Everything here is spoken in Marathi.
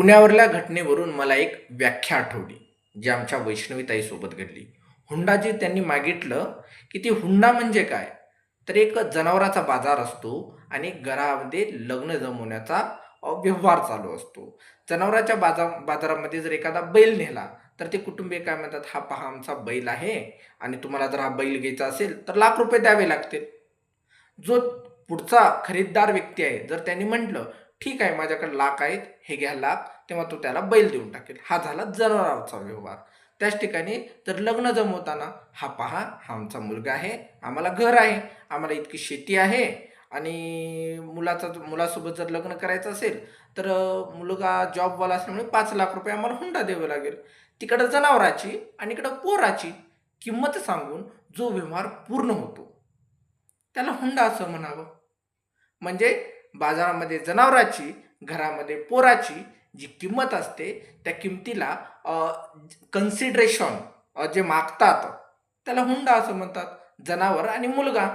पुण्यावरल्या घटनेवरून मला एक व्याख्या आठवली जी आमच्या वैष्णवीताईसोबत घडली. हुंडाजी त्यांनी मागितलं की ती हुंडा म्हणजे काय? तर एक जनावराचा बाजार असतो आणि घरामध्ये लग्न जमवण्याचा व्यवहार चालू असतो. जनावराच्या बाजा बाजारामध्ये जर एखादा बैल नेला तर ते कुटुंबीय काय म्हणतात? हा पहा आमचा बैल आहे आणि तुम्हाला जर हा बैल घ्यायचा असेल तर लाख रुपये द्यावे लागतील. जो पुढचा खरीददार व्यक्ती आहे जर त्यांनी म्हटलं ठीक आहे माझ्याकडे लाख आहेत हे घ्या लाख तेव्हा तो त्याला बैल देऊन टाकेल. हा झाला जनावरांचा व्यवहार. त्याच ठिकाणी तर लग्न जमवताना हा पहा हा आमचा मुलगा आहे आम्हाला घर आहे आम्हाला इतकी शेती आहे आणि मुलाचा मुलासोबत जर लग्न करायचं असेल तर मुलगा जॉबवाला असल्यामुळे पाच लाख रुपये आम्हाला हुंडा द्यावे लागेल. तिकडं जनावराची आणि इकडं पोराची किंमत सांगून जो व्यवहार पूर्ण होतो. त्याला हुंडा असं म्हणावं. म्हणजे बाजारामध्ये जनावराची घरामध्ये पोराची जी किंमत असते त्या किमतीला कन्सिडरेशन जे मागतात त्याला हुंडा असं म्हणतात जनावर आणि मुलगा.